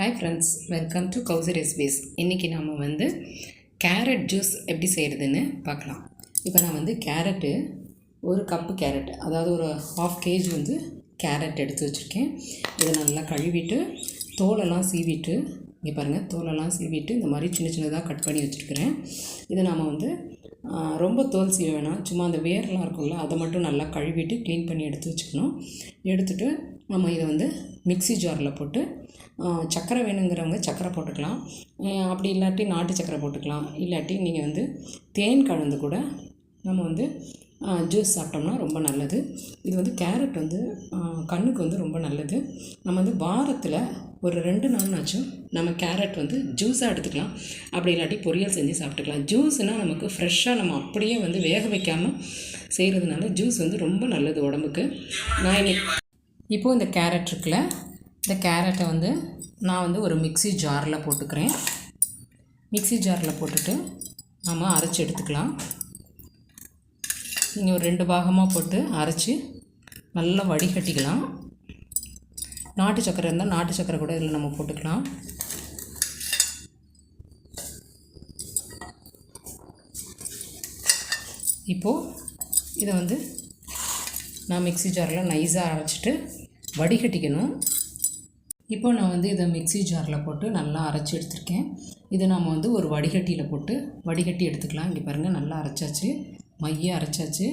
Hi friends welcome to Kowsi recipes இன்றைக்கி நம்ம வந்து கேரட் ஜூஸ் எப்படி செய்கிறதுன்னு பார்க்கலாம். இப்போ நான் வந்து கேரட்டு ஒரு கப்பு கேரட் அதாவது ஒரு ஹாஃப் கேஜி வந்து கேரட் எடுத்து வச்சுருக்கேன். இதை நல்லா கழுவிட்டு தோலெல்லாம் சீவிட்டு இங்கே பாருங்கள் தோலெல்லாம் சீவிட்டு இந்த மாதிரி சின்ன சின்னதாக கட் பண்ணி வச்சுருக்கிறேன். இதை நாம் வந்து ரொம்ப தோல் சீவ வேணாம். சும்மா அந்த வேர்லாம் இருக்கும்ல அதை மட்டும் நல்லா கழுவிட்டு க்ளீன் பண்ணி எடுத்து வச்சுக்கணும். எடுத்துகிட்டு நம்ம இதை வந்து மிக்ஸி ஜாரில் போட்டு சக்கரை வேணுங்கிறவங்க சக்கரை போட்டுக்கலாம். அப்படி இல்லாட்டி நாட்டு சக்கரை போட்டுக்கலாம். இல்லாட்டி நீங்கள் வந்து தேன் கலந்து கூட நம்ம வந்து ஜூஸ் சாப்பிட்டோம்னா ரொம்ப நல்லது. இது வந்து கேரட் வந்து கண்ணுக்கு வந்து ரொம்ப நல்லது. நம்ம வந்து வாரத்தில் ஒரு ரெண்டு நாள்னாச்சும் நம்ம கேரட் வந்து ஜூஸாக எடுத்துக்கலாம். அப்படி இல்லாட்டி பொரியல் செஞ்சு சாப்பிட்டுக்கலாம். ஜூஸ்னால் நமக்கு ஃப்ரெஷ்ஷாக நம்ம அப்படியே வந்து வேக வைக்காமல் செய்கிறதுனால ஜூஸ் வந்து ரொம்ப நல்லது உடம்புக்கு. நான் இன்னைக்கு இப்போது இந்த கேரட் இருக்குல்ல இந்த கேரட்டை வந்து நான் வந்து ஒரு மிக்ஸி ஜாரில் போட்டுக்கிறேன். மிக்ஸி ஜாரில் போட்டுட்டு நம்ம அரைச்சி எடுத்துக்கலாம். நீங்கள் ஒரு ரெண்டு பாகமாக போட்டு அரைச்சி நல்லா வடிகட்டிக்கலாம். நாட்டு சக்கரை இருந்தால் நாட்டு சக்கரை கூட இதில் நம்ம போட்டுக்கலாம். இப்போது இதை வந்து நான் மிக்ஸி ஜாரில் நைஸாக அரைச்சிட்டு வடிகட்டிக்கணும். இப்போ நான் வந்து இதை மிக்ஸி ஜாரில் போட்டு நல்லா அரைச்சி எடுத்திருக்கேன். இதை நாம் வந்து ஒரு வடிகட்டியில் போட்டு வடிகட்டி எடுத்துக்கலாம். இங்கே பாருங்கள் நல்லா அரைச்சாச்சு. மைய அரைச்சாச்சு.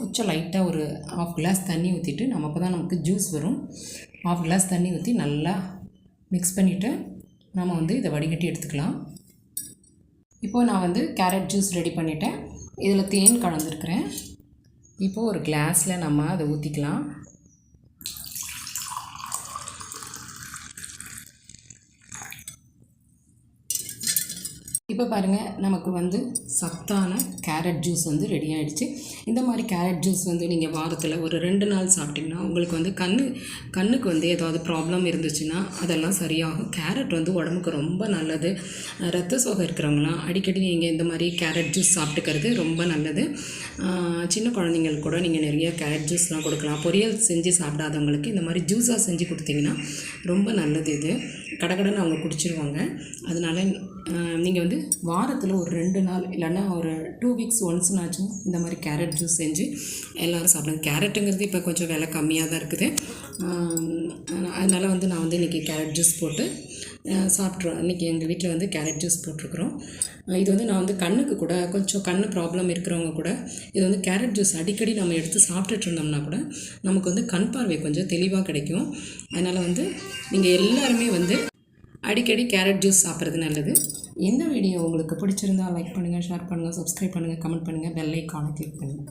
கொஞ்சம் லைட்டாக ஒரு ஆஃப் கிளாஸ் தண்ணி ஊற்றிட்டு நம்ம அப்போ தான் நமக்கு ஜூஸ் வரும். ஆஃப் கிளாஸ் தண்ணி ஊற்றி நல்லா மிக்ஸ் பண்ணிவிட்டு நம்ம வந்து இதை வடிகட்டி எடுத்துக்கலாம். இப்போது நான் வந்து கேரட் ஜூஸ் ரெடி பண்ணிட்டேன். இதில் தேன் கலந்துருக்கிறேன். இப்போது ஒரு கிளாஸில் நம்ம அதை ஊற்றிக்கலாம் இப்போ பாருங்கள் நமக்கு வந்து சத்தான கேரட் ஜூஸ் வந்து ரெடி ஆகிடுச்சு இந்த மாதிரி கேரட் ஜூஸ் வந்து நீங்கள் வாரத்தில் ஒரு ரெண்டு நாள் சாப்பிட்டிங்கன்னா உங்களுக்கு வந்து கண்ணு கண்ணுக்கு வந்து ஏதாவது ப்ராப்ளம் இருந்துச்சுன்னா அதெல்லாம் சரியாகும். கேரட் வந்து உடம்புக்கு ரொம்ப நல்லது. ரத்த சோகை இருக்கிறவங்களாம் அடிக்கடி நீங்கள் இந்த மாதிரி கேரட் ஜூஸ் சாப்பிட்டுக்கிறது ரொம்ப நல்லது. சின்ன குழந்தைங்களுக்கு கூட நீங்கள் நிறைய கேரட் ஜூஸ்லாம் கொடுக்கலாம். பொரியல் செஞ்சு சாப்பிடாதவங்களுக்கு இந்த மாதிரி ஜூஸாக செஞ்சு கொடுத்தீங்கன்னா ரொம்ப நல்லது இது. கடகடன்னு அவங்க குடிச்சிருவாங்க. அதனால் நீங்கள் வந்து வாரத்தில் ஒரு ரெண்டு நாள் இல்லைன்னா ஒரு டூ வீக்ஸ் ஒன்ஸ்னாச்சும் இந்த மாதிரி கேரட் ஜூஸ் செஞ்சு எல்லோரும் சாப்பிடுங்க. கேரட்டுங்கிறது இப்போ கொஞ்சம் விலை கம்மியாக தான் இருக்குது. அதனால் வந்து நான் வந்து இன்றைக்கி கேரட் ஜூஸ் போட்டு சாப்பிட்ருவோம் இன்றைக்கி எங்கள் வீட்டில் வந்து கேரட் ஜூஸ் போட்டிருக்குறோம். இது வந்து நான் வந்து கண்ணுக்கு கூட கொஞ்சம் கண்ணு ப்ராப்ளம் இருக்கிறவங்க கூட இது வந்து கேரட் ஜூஸ் அடிக்கடி நம்ம எடுத்து சாப்பிட்டுட்டு இருந்தோம்னா கூட நமக்கு வந்து கண் பார்வை கொஞ்சம் தெளிவாக கிடைக்கும். அதனால் வந்து நீங்கள் எல்லாருமே வந்து அடிக்கடி கேரட் ஜூஸ் சாப்பிட்றது நல்லது. இந்த வீடியோ உங்களுக்கு பிடிச்சிருந்தா லைக் பண்ணுங்கள் ஷேர் பண்ணுங்கள் சப்ஸ்கிரைப் பண்ணுங்கள் கமெண்ட் பண்ணுங்கள் பெல் ஐக்கானை கிளிக் பண்ணுங்கள்